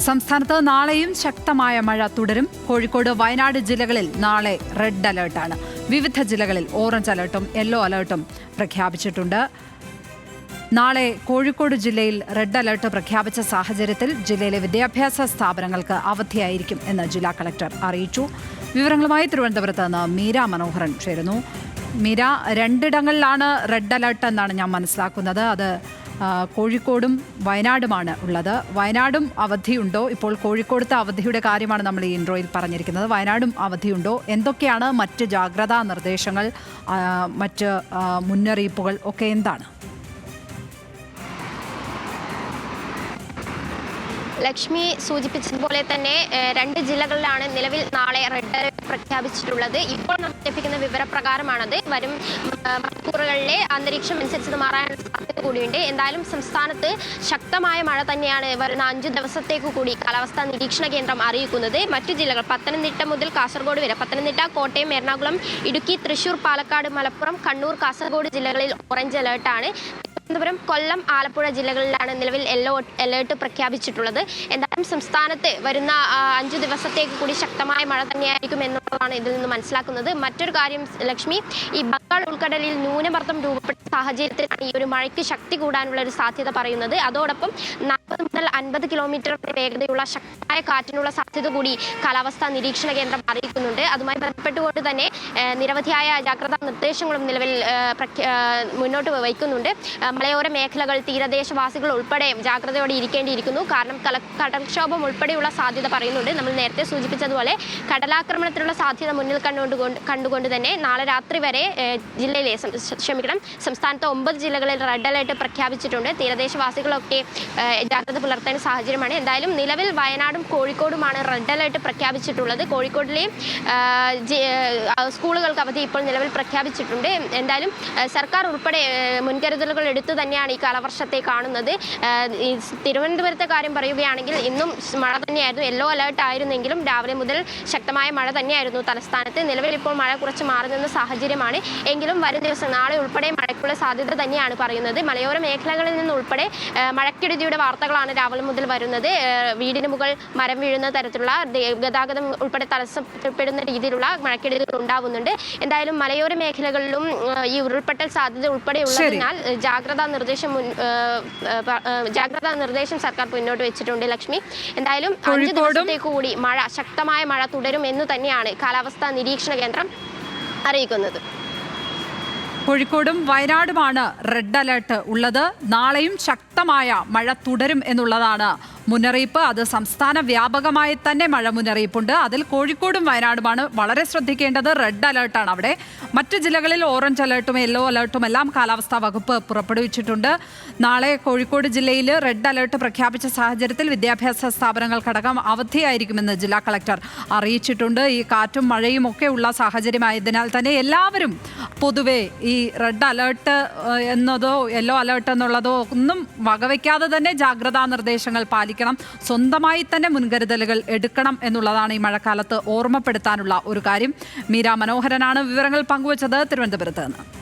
സംസ്ഥാനത്ത് നാളെയും ശക്തമായ മഴ തുടരും. കോഴിക്കോട് വയനാട് ജില്ലകളിൽ നാളെ റെഡ് അലേർട്ടാണ്. വിവിധ ജില്ലകളിൽ ഓറഞ്ച് അലേർട്ടും യെല്ലോ അലേർട്ടും പ്രഖ്യാപിച്ചിട്ടുണ്ട്. നാളെ കോഴിക്കോട് ജില്ലയിൽ റെഡ് അലേർട്ട് പ്രഖ്യാപിച്ച സാഹചര്യത്തിൽ ജില്ലയിലെ വിദ്യാഭ്യാസ സ്ഥാപനങ്ങൾക്ക് അവധിയായിരിക്കും എന്ന് ജില്ലാ കളക്ടർ അറിയിച്ചു. വിവരങ്ങളുമായി തിരുവനന്തപുരത്ത് നിന്ന് മീര മനോഹരൻ ചേരുന്നു. മീര രണ്ടിടങ്ങളിലാണ് റെഡ് അലേർട്ട് എന്നാണ് ഞാൻ മനസ്സിലാക്കുന്നത്. അത് കോഴിക്കോടും വയനാടുമാണ് ഉള്ളത്. വയനാടും അവധിയുണ്ടോ? ഇപ്പോൾ കോഴിക്കോടത്തെ അവധിയുടെ കാര്യമാണ് നമ്മൾ ഈ ഇൻട്രോയിൽ പറഞ്ഞിരിക്കുന്നത്. വയനാടും അവധിയുണ്ടോ? എന്തൊക്കെയാണ് മറ്റ് ജാഗ്രതാ നിർദ്ദേശങ്ങൾ മറ്റ് മുന്നറിയിപ്പുകൾ ഒക്കെ എന്താണ്? ലക്ഷ്മി സൂചിപ്പിച്ചതുപോലെ തന്നെ രണ്ട് ജില്ലകളിലാണ് നിലവിൽ നാളെ റെഡ് അലർട്ട് പ്രഖ്യാപിച്ചിട്ടുള്ളത്. ഇപ്പോൾ നമുക്ക് ലഭിക്കുന്ന വിവരപ്രകാരമാണത്. വരും മണിക്കൂറുകളിലെ അന്തരീക്ഷം അനുസരിച്ച് മാറാനുള്ള സാധ്യത കൂടിയുണ്ട്. എന്തായാലും സംസ്ഥാനത്ത് ശക്തമായ മഴ തന്നെയാണ് വരുന്ന അഞ്ചു ദിവസത്തേക്ക് കൂടി കാലാവസ്ഥാ നിരീക്ഷണ കേന്ദ്രം അറിയിക്കുന്നത്. മറ്റു ജില്ലകൾ പത്തനംതിട്ട മുതൽ കാസർഗോഡ് വരെ പത്തനംതിട്ട കോട്ടയം എറണാകുളം ഇടുക്കി തൃശൂർ പാലക്കാട് മലപ്പുറം കണ്ണൂർ കാസർഗോഡ് ജില്ലകളിൽ ഓറഞ്ച് അലേർട്ടാണ്. തിരുവനന്തപുരം കൊല്ലം ആലപ്പുഴ ജില്ലകളിലാണ് നിലവിൽ യെല്ലോ അലേർട്ട് പ്രഖ്യാപിച്ചിട്ടുള്ളത്. എന്തായാലും സംസ്ഥാനത്ത് വരുന്ന അഞ്ചു ദിവസത്തേക്ക് കൂടി ശക്തമായ മഴ തന്നെയായിരിക്കും എന്നുള്ളതാണ് ഇതിൽ നിന്ന് മനസ്സിലാക്കുന്നത്. മറ്റൊരു കാര്യം ലക്ഷ്മി ഈ ബംഗാൾ ഉൾക്കടലിൽ ന്യൂനമർദ്ദം രൂപപ്പെട്ട സാഹചര്യത്തിലാണ് ഈ ഒരു മഴയ്ക്ക് ശക്തി കൂടാനുള്ള ഒരു സാധ്യത പറയുന്നത്. അതോടൊപ്പം നാൽപ്പത് മുതൽ അൻപത് കിലോമീറ്റർ വേഗതയുള്ള ശക്തമായ കാറ്റിനുള്ള സാധ്യത കൂടി കാലാവസ്ഥാ നിരീക്ഷണ കേന്ദ്രം അറിയിക്കുന്നുണ്ട്. അതുമായി ബന്ധപ്പെട്ടുകൊണ്ട് തന്നെ നിരവധിയായ ജാഗ്രതാ നിർദ്ദേശങ്ങളും നിലവിൽ മുന്നോട്ട് വയ്ക്കുന്നുണ്ട്. മലയോര മേഖലകൾ തീരദേശവാസികൾ ഉൾപ്പെടെ ജാഗ്രതയോടെ ഇരിക്കേണ്ടിയിരിക്കുന്നു. കാരണം കല കടൽക്ഷോഭം ഉൾപ്പെടെയുള്ള സാധ്യത പറയുന്നുണ്ട്. നമ്മൾ നേരത്തെ സൂചിപ്പിച്ചതുപോലെ കടലാക്രമണത്തിനുള്ള സാധ്യത മുന്നിൽ കണ്ടുകൊണ്ട് കൊണ്ട് കണ്ടുകൊണ്ട് തന്നെ നാളെ രാത്രി വരെ ജില്ലയിലെ ക്ഷമിക്കണം സംസ്ഥാനത്തെ ഒമ്പത് ജില്ലകളിൽ റെഡ് അലേർട്ട് പ്രഖ്യാപിച്ചിട്ടുണ്ട്. തീരദേശവാസികളൊക്കെ ജാഗ്രത പുലർത്തേണ്ട സാഹചര്യമാണ്. എന്തായാലും നിലവിൽ വയനാടും കോഴിക്കോടുമാണ് റെഡ് അലേർട്ട് പ്രഖ്യാപിച്ചിട്ടുള്ളത്. കോഴിക്കോടിലെ സ്കൂളുകൾക്ക് അവധി ഇപ്പോൾ നിലവിൽ പ്രഖ്യാപിച്ചിട്ടുണ്ട്. എന്തായാലും സർക്കാർ ഉൾപ്പെടെ മുൻകരുതലുകൾ എടുത്തു തന്നെയാണ് ഈ കാലവർഷത്തെ കാണുന്നത്. തിരുവനന്തപുരത്തെ കാര്യം പറയുകയാണെങ്കിൽ ഇന്നും മഴ തന്നെയായിരുന്നു. യെല്ലോ അലേർട്ട് ആയിരുന്നെങ്കിലും രാവിലെ മുതൽ ശക്തമായ മഴ തന്നെയായിരുന്നു തലസ്ഥാനത്ത്. നിലവിൽ ഇപ്പോൾ മഴ കുറച്ച് മാറി നിന്ന സാഹചര്യമാണ്. എങ്കിലും വരും ദിവസം നാളെ ഉൾപ്പെടെ മഴയ്ക്കുള്ള സാധ്യത തന്നെയാണ് പറയുന്നത്. മലയോര മേഖലകളിൽ നിന്ന് ഉൾപ്പെടെ മഴക്കെടുതിയുടെ വാർത്തകളാണ് രാവിലെ മുതൽ വരുന്നത്. വീടിന് മുകൾ മരം വീഴുന്ന തരത്തിലുള്ള ഗതാഗതം ഉൾപ്പെടെ തടസ്സപ്പെടുന്ന രീതിയിലുള്ള മഴക്കെടുതികൾ ഉണ്ടാവുന്നുണ്ട്. എന്തായാലും മലയോര മേഖലകളിലും ഈ ഉരുൾപൊട്ടൽ സാധ്യത ഉൾപ്പെടെ ഉള്ളതിനാൽ ജാഗ്രതാ നിർദ്ദേശം ജാഗ്രതാ നിർദ്ദേശം സർക്കാർ മുന്നോട്ട് വെച്ചിട്ടുണ്ട്. ലക്ഷ്മി എന്തായാലും അഞ്ച് ദിവസത്തേക്ക് കൂടി മഴ ശക്തമായ മഴ തുടരും എന്ന് തന്നെയാണ് കാലാവസ്ഥാ നിരീക്ഷണ കേന്ദ്രം അറിയിക്കുന്നത്. കോഴിക്കോടും വയനാടുമാണ് റെഡ് അലേർട്ട് ഉള്ളത്. നാളെയും ശക്തമായ മഴ തുടരും എന്നുള്ളതാണ് മുന്നറിയിപ്പ്. അത് സംസ്ഥാന വ്യാപകമായി തന്നെ മഴ മുന്നറിയിപ്പുണ്ട്. അതിൽ കോഴിക്കോടും വയനാടുമാണ് വളരെ ശ്രദ്ധിക്കേണ്ടത്. റെഡ് അലേർട്ടാണ് അവിടെ. മറ്റ് ജില്ലകളിൽ ഓറഞ്ച് അലേർട്ടും യെല്ലോ അലേർട്ടും എല്ലാം കാലാവസ്ഥാ വകുപ്പ് പുറപ്പെടുവിച്ചിട്ടുണ്ട്. നാളെ കോഴിക്കോട് ജില്ലയിൽ റെഡ് അലേർട്ട് പ്രഖ്യാപിച്ച സാഹചര്യത്തിൽ വിദ്യാഭ്യാസ സ്ഥാപനങ്ങൾക്കടക്കം അവധിയായിരിക്കുമെന്ന് ജില്ലാ കളക്ടർ അറിയിച്ചിട്ടുണ്ട്. ഈ കാറ്റും മഴയും ഒക്കെ ഉള്ള സാഹചര്യമായതിനാൽ തന്നെ എല്ലാവരും പൊതുവെ ഈ റെഡ് അലേർട്ട് എന്നതോ യെല്ലോ അലേർട്ട് എന്നുള്ളതോ ഒന്നും വകവയ്ക്കാതെ തന്നെ ജാഗ്രതാ നിർദ്ദേശങ്ങൾ പാലിക്കണം സ്വന്തമായി തന്നെ മുൻകരുതലുകൾ എടുക്കണം എന്നുള്ളതാണ് ഈ മഴക്കാലത്ത് ഓർമ്മപ്പെടുത്താനുള്ള ഒരു കാര്യം. മീര മനോഹരനാണ് വിവരങ്ങൾ പങ്കുവച്ചത് തിരുവനന്തപുരത്ത് നിന്ന്.